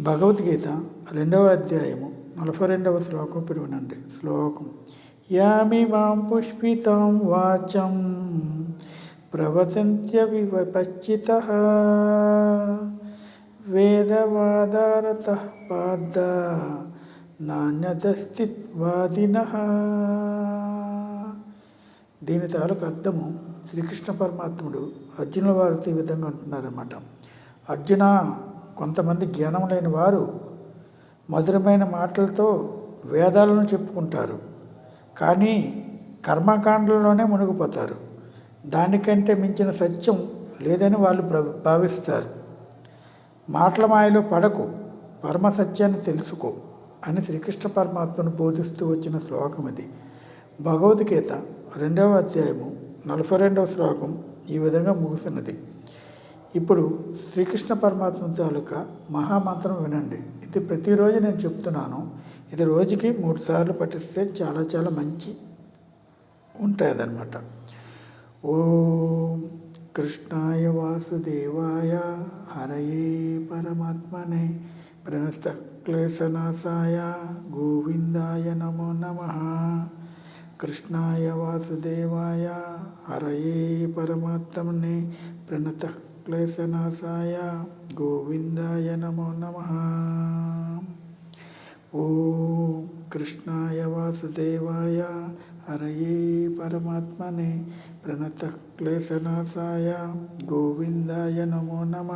భగవద్గీత రెండవ అధ్యాయము నలభై రెండవ శ్లోకం పిలువనండి వినండి. శ్లోకం. యామిమాం పుష్పితాం వాచం ప్రవదంత్య వివపచ్చిత వేదవాదారత పార్థ నాణ్యదస్తివాదిన దీని తాలూకు అర్థము శ్రీకృష్ణ పరమాత్ముడు అర్జునుల వారితో ఈ విధంగా అంటున్నారన్నమాట. అర్జున కొంతమంది జ్ఞానం లేని వారు మధురమైన మాటలతో వేదాలను చెప్పుకుంటారు. కానీ కర్మకాండలలోనే మునిగిపోతారు. దానికంటే మించిన సత్యం లేదని వాళ్ళు భావిస్తారు. మాటల మాయలో పడకు పరమ సత్యాన్ని తెలుసుకో అని శ్రీకృష్ణ పరమాత్మను బోధిస్తూ వచ్చిన శ్లోకం ఇది. భగవద్గీత రెండవ అధ్యాయము నలభై రెండవ శ్లోకం ఈ విధంగా ముగిసినది ఇప్పుడు శ్రీకృష్ణ పరమాత్మ తాలూకా మహామంత్రం వినండి. ఇది ప్రతిరోజు నేను చెప్తున్నాను. ఇది రోజుకి మూడు సార్లు పఠిస్తే చాలా చాలా మంచి ఉంటాయన్నమాట ఓం కృష్ణాయ వాసుదేవాయ హరయే పరమాత్మనే ప్రణస్తక్లేశనాశాయ గోవిందాయ నమో నమ. కృష్ణాయ వాసుదేవాయ హరయే పరమాత్మనే ప్రణత క్లేశనాశాయ గోవిందాయ నమో నమ ఓం కృష్ణాయ వాసుదేవాయ హరయే పరమాత్మనే ప్రణత క్లేశనాశాయ గోవిందాయ నమో నమ